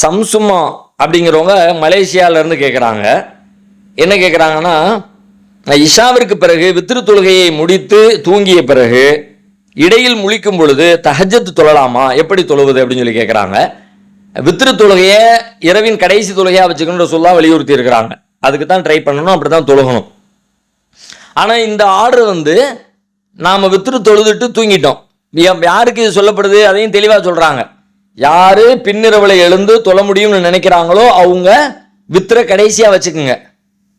சம்சுமா அப்படிங்கிறவங்க மலேசியாவிலேருந்து கேட்குறாங்க என்ன கேட்குறாங்கன்னா இஷாவிற்கு பிறகு வித்திரு தொழுகையை முடித்து தூங்கிய பிறகு இடையில் முழிக்கும் பொழுது தஹஜத்து தொழலாமா? எப்படி தொழுவது அப்படின்னு சொல்லி கேட்குறாங்க வித்திரு தொழுகையை இரவின் கடைசி தொழுகையாக வச்சுக்கணுன்ற சொல்லா வலியுறுத்தி இருக்கிறாங்க. அதுக்கு தான் ட்ரை பண்ணணும் அப்படி தான் தொழுகணும். ஆனால் இந்த ஆர்டர் வந்து நாம் வித்துரு தொழுதுட்டு தூங்கிட்டோம். யாருக்கு இது சொல்லப்படுது? அதையும் தெளிவாக சொல்கிறாங்க யார் பின்னிரவில் எழுந்து தொல முடியும்னு நினைக்கிறாங்களோ அவங்க வித்திர கடைசியாக வச்சுக்குங்க.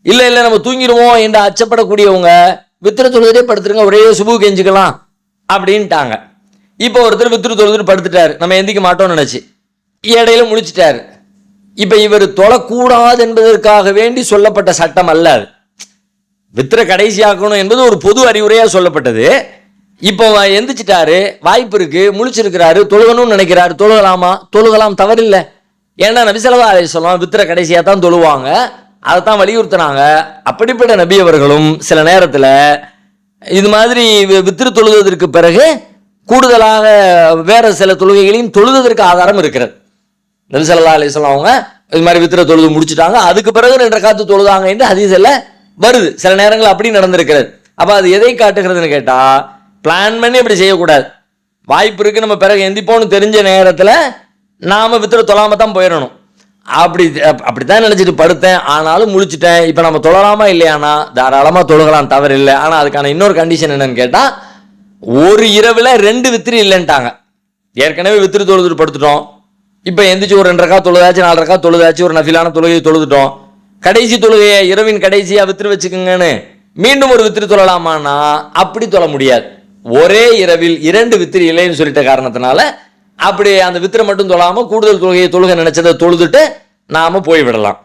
இல்லை இல்லை நம்ம தூங்கிடுவோம் என்று அச்சப்படக்கூடியவங்க வித்திர தொழுதே படுத்துருங்க ஒரே சுபு கெஞ்சிக்கலாம் அப்படின்ட்டாங்க. இப்போ ஒருத்தர் வித்திர தொழுதுட்டு படுத்துட்டாரு. நம்ம எந்திக்க மாட்டோம்னு நினச்சி. இடையில முடிச்சிட்டார் இப்போ இவர் தொழக்கூடாது என்பதற்காக வேண்டி சொல்லப்பட்ட சட்டம் அல்ல வித்திர கடைசியாக்கணும் என்பது ஒரு பொது அறிவுரையாக சொல்லப்பட்டது. இப்போ எந்திரிச்சிட்டாரு வாய்ப்பு இருக்கு முழிச்சிருக்கிறாரு தொழுகணும்னு நினைக்கிறாரு தொழுகலாமா? தொழுகலாம் தவறில்லை. ஏன்னா நபி செலவா சொல்லலாம் வித்திர கடைசியாக தான் தொழுவாங்க. அதை தான் வலியுறுத்தினாங்க. அப்படிப்பட்ட நபி அவர்களும் சில நேரத்தில் இது மாதிரி வித்திரு தொழுவதற்கு பிறகு கூடுதலாக வேற சில தொழுகைகளையும் தொழுவதற்கு ஆதாரம் இருக்கிறது. நபி ஸல்லல்லாஹு அலைஹி அவங்க இது மாதிரி வித்திர தொழுது முடிச்சிட்டாங்க. அதுக்கு பிறகு ரெண்டு காத்து தொழுதாங்க என்று ஹதீஸில் வருது. சில நேரங்கள் அப்படி நடந்திருக்கிறது. அப்போ அது எதை காட்டுகிறதுன்னு கேட்டால் பிளான் பண்ணி அப்படி செய்யக்கூடாது. வாய்ப்பு இருக்கு நம்ம பிறகு எந்திப்போம்னு தெரிஞ்ச நேரத்தில் நாம் வித்திர தொழாமல் தான் போயிடணும். அப்படி அப்படி அப்படித்தான் நினச்சிட்டு படுத்தேன். ஆனாலும் முழிச்சிட்டேன். இப்போ நம்ம தொழலாமா இல்லையானா? தாராளமாக தொழுகலாம் தவறு இல்லை. ஆனால் அதுக்கான இன்னொரு கண்டிஷன் என்னன்னு கேட்டால் ஒரு இரவில் ரெண்டு வித்திரி இல்லைன்ட்டாங்க. ஏற்கனவே வித்திரி தொழுதுட்டு படுத்துட்டோம். இப்போ எந்திரிச்சு ஒரு ரெண்டு ரக்கா தொழுதாச்சு நாலரைக்கா தொழுதாச்சு ஒரு நஃபிலான தொழுகையை தொழுதுட்டோம். கடைசி தொழுகையை இரவின் கடைசியாக வித்திரி வச்சுக்கோங்கன்னு மீண்டும் ஒரு வித்திரி தொழலாமான்னா அப்படி தொழ முடியாது. ஒரே இரவில் இரண்டு வித்திரி இல்லைன்னு சொல்லிட்ட காரணத்தினால அப்படி அந்த வித்திரை மட்டும் தொழாமல் கூடுதல் தொழுகையை தொழுக நினைச்சதை தொழுதுட்டு நாம போய்விடலாம்.